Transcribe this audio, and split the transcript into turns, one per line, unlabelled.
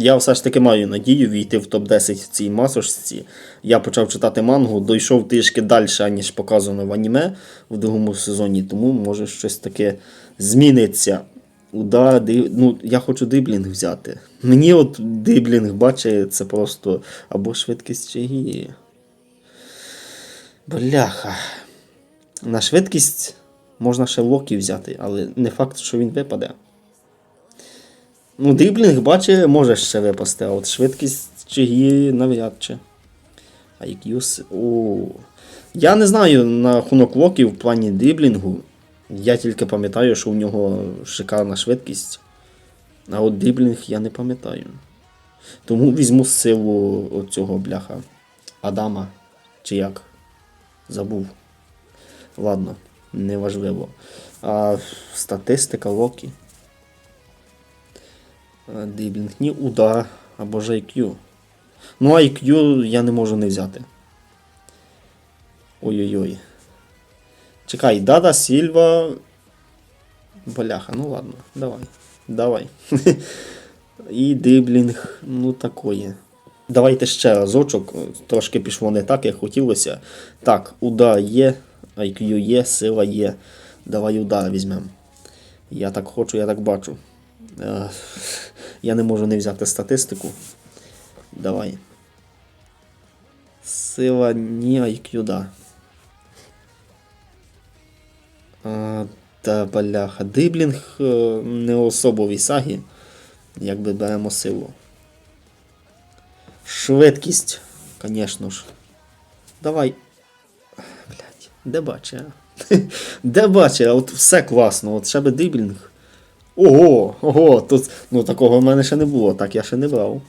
Я все ж таки маю надію війти в топ-10 в цій масочці. Я почав читати мангу, дійшов трішки далі, ніж показано в аніме в другому сезоні, тому може щось таке зміниться. Уда, ди... ну, я хочу диблінг взяти. Мені от диблінг бачить, це просто або швидкість чи. Бляха. На швидкість можна ще Локі взяти, але не факт, що він випаде. Ну, дріблінг, бачить, може ще випасти, а от швидкість чи гії навряд чи. IQ... О. Я не знаю на рахунок Локі в плані дріблінгу. Я тільки пам'ятаю, що у нього шикарна швидкість. А от дріблінг я не пам'ятаю. Тому візьму силу оцього бляха. Адама. Чи як? Забув. Ладно, неважливо. А статистика Локі. Е, Дріблінг, ні, удар або ж IQ. Ну, IQ я не можу не взяти. Ой-ой-ой. Чекай, Дада Сільва. Бляха, ну ладно, давай. Давай. І дриблінг, ну такое. Давайте ще разочок. Трошки пішло не так, як хотілося. Так, удар є, IQ є, сила є. Давай удар візьмемо. Я так хочу, я так бачу. Е, Я не можу не взяти статистику. Давай. Сила ні, IQ, да. А, та бляха. Дриблінг е, не особо в Ісагі. Якби беремо силу. Швидкість, звісно ж. Давай. Блять, де бачи? Де бачи, от все класно, от ще би дриблінг. Ого, ого, тут ну такого в мене ще не було, так я ще не брав.